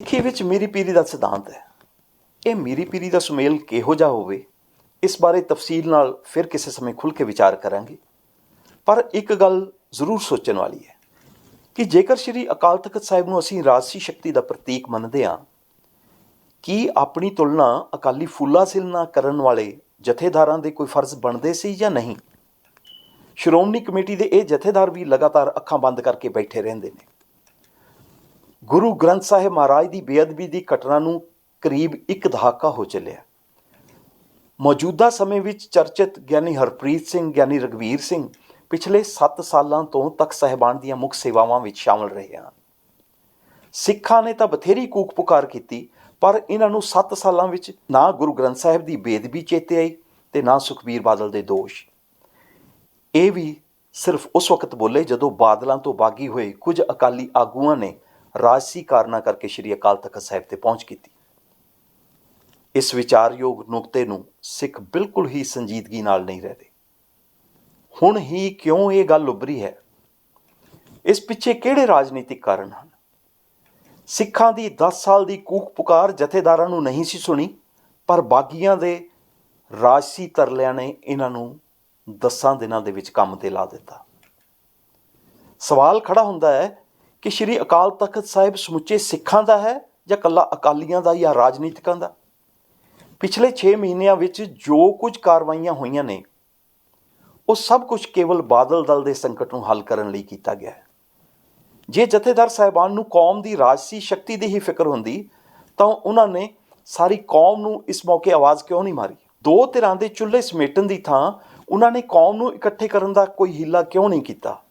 ਸਿੱਖੀ ਵਿੱਚ ਮੀਰੀ ਪੀਰੀ ਦਾ ਸਿਧਾਂਤ ਹੈ। ਇਹ ਮੀਰੀ ਪੀਰੀ ਦਾ ਸੁਮੇਲ ਕਿਹੋ ਜਿਹਾ ਹੋਵੇ, ਇਸ ਬਾਰੇ ਤਫਸੀਲ ਨਾਲ ਫਿਰ ਕਿਸੇ ਸਮੇਂ ਖੁੱਲ੍ਹ ਕੇ ਵਿਚਾਰ ਕਰਾਂਗੇ। ਪਰ ਇੱਕ ਗੱਲ ਜ਼ਰੂਰ ਸੋਚਣ ਵਾਲੀ ਹੈ ਕਿ ਜੇਕਰ ਸ੍ਰੀ ਅਕਾਲ ਤਖਤ ਸਾਹਿਬ ਨੂੰ ਅਸੀਂ ਰਾਜਸੀ ਸ਼ਕਤੀ ਦਾ ਪ੍ਰਤੀਕ ਮੰਨਦੇ ਹਾਂ, ਕੀ ਆਪਣੀ ਤੁਲਨਾ ਅਕਾਲੀ ਫੂਲਾ ਸਿਲਨਾ ਕਰਨ ਵਾਲੇ ਜਥੇਦਾਰਾਂ ਦੇ ਕੋਈ ਫਰਜ਼ ਬਣਦੇ ਸੀ ਜਾਂ ਨਹੀਂ? ਸ਼੍ਰੋਮਣੀ ਕਮੇਟੀ ਦੇ ਇਹ ਜਥੇਦਾਰ ਵੀ ਲਗਾਤਾਰ ਅੱਖਾਂ ਬੰਦ ਕਰਕੇ ਬੈਠੇ ਰਹਿੰਦੇ ਨੇ। ਗੁਰੂ ਗ੍ਰੰਥ ਸਾਹਿਬ ਮਹਾਰਾਜ ਦੀ ਬੇਅਦਬੀ ਦੀ ਘਟਨਾ ਨੂੰ ਕਰੀਬ ਇੱਕ ਦਹਾਕਾ ਹੋ ਚੱਲਿਆ। ਮੌਜੂਦਾ ਸਮੇਂ ਵਿੱਚ ਚਰਚਿਤ ਗਿਆਨੀ ਹਰਪ੍ਰੀਤ ਸਿੰਘ, ਗਿਆਨੀ ਰਗਵੀਰ ਸਿੰਘ ਪਿਛਲੇ 7 ਸਾਲਾਂ ਤੋਂ ਤੱਕ ਸਾਹਿਬਾਨ ਦੀਆਂ ਮੁੱਖ ਸੇਵਾਵਾਂ ਵਿੱਚ ਸ਼ਾਮਲ ਰਹੇ ਹਨ। ਸਿੱਖਾਂ ਨੇ ਤਾਂ ਬਥੇਰੀ ਕੂਕ ਪੁਕਾਰ ਕੀਤੀ, ਪਰ ਇਹਨਾਂ ਨੂੰ 7 ਸਾਲਾਂ ਵਿੱਚ ਨਾ ਗੁਰੂ ਗ੍ਰੰਥ ਸਾਹਿਬ ਦੀ ਬੇਦਬੀ ਚੇਤੇ ਆਈ ਤੇ ਨਾ ਸੁਖਬੀਰ ਬਾਦਲ ਦੇ ਦੋਸ਼। ਇਹ ਵੀ ਸਿਰਫ ਉਸ ਵਕਤ ਬੋਲੇ ਜਦੋਂ ਬਾਦਲਾਂ ਤੋਂ ਬਾਗੀ ਹੋਏ ਕੁਝ ਅਕਾਲੀ ਆਗੂਆਂ ਨੇ ਰਾਜਸੀ ਕਾਰਨਾਂ ਕਰਕੇ ਸ੍ਰੀ ਅਕਾਲ ਤਖਤ ਸਾਹਿਬ ਤੇ ਪਹੁੰਚ ਕੀਤੀ। ਇਸ ਵਿਚਾਰਯੋਗ ਨੁਕਤੇ ਨੂੰ ਸਿੱਖ ਬਿਲਕੁਲ ਹੀ ਸੰਜੀਦਗੀ ਨਾਲ ਨਹੀਂ ਰਹਦੇ। ਹੁਣ ਹੀ ਕਿਉਂ ਇਹ ਗੱਲ ਉੱਭਰੀ ਹੈ? ਇਸ ਪਿੱਛੇ ਕਿਹੜੇ ਰਾਜਨੀਤਿਕ ਕਾਰਨ ਹਨ? ਸਿੱਖਾਂ ਦੀ 10 ਸਾਲ ਦੀ ਕੂਕ ਪੁਕਾਰ ਜਥੇਦਾਰਾਂ ਨੂੰ ਨਹੀਂ ਸੀ ਸੁਣੀ, ਪਰ ਬਾਗੀਆਂ ਦੇ ਰਾਜਸੀ ਤਰਲਿਆਂ ਨੇ ਇਹਨਾਂ ਨੂੰ 10 ਦਿਨਾਂ ਦੇ ਵਿੱਚ ਕੰਮ ਤੇ ਲਾ ਦਿੱਤਾ। ਸਵਾਲ ਖੜਾ ਹੁੰਦਾ ਹੈ ਕਿ ਸ੍ਰੀ ਅਕਾਲ ਤਖਤ ਸਾਹਿਬ ਸਮੁੱਚੇ ਸਿੱਖਾਂ ਦਾ ਹੈ ਜਾਂ ਕੱਲਾ ਅਕਾਲੀਆਂ ਦਾ ਜਾਂ ਰਾਜਨੀਤਿਕਾਂ ਦਾ? ਪਿਛਲੇ 6 ਮਹੀਨਿਆਂ ਵਿੱਚ ਜੋ ਕੁਝ ਕਾਰਵਾਈਆਂ ਹੋਈਆਂ ਨੇ, ਉਹ ਸਭ ਕੁਝ ਕੇਵਲ ਬਾਦਲ ਦਲ ਦੇ ਸੰਕਟ ਨੂੰ ਹੱਲ ਕਰਨ ਲਈ ਕੀਤਾ ਗਿਆ ਹੈ। ਜੇ ਜਥੇਦਾਰ ਸਾਹਿਬਾਨ ਨੂੰ ਕੌਮ ਦੀ ਰਾਜਸੀ ਸ਼ਕਤੀ ਦੀ ਹੀ ਫਿਕਰ ਹੁੰਦੀ, ਤਾਂ ਉਹਨਾਂ ਨੇ ਸਾਰੀ ਕੌਮ ਨੂੰ ਇਸ ਮੌਕੇ ਆਵਾਜ਼ ਕਿਉਂ ਨਹੀਂ ਮਾਰੀ? ਦੋ ਧਿਰਾਂ ਦੇ ਚੁੱਲ੍ਹੇ ਸਮੇਟਣ ਦੀ ਥਾਂ ਉਹਨਾਂ ਨੇ ਕੌਮ ਨੂੰ ਇਕੱਠੇ ਕਰਨ ਦਾ ਕੋਈ ਹੀਲਾ ਕਿਉਂ ਨਹੀਂ ਕੀਤਾ?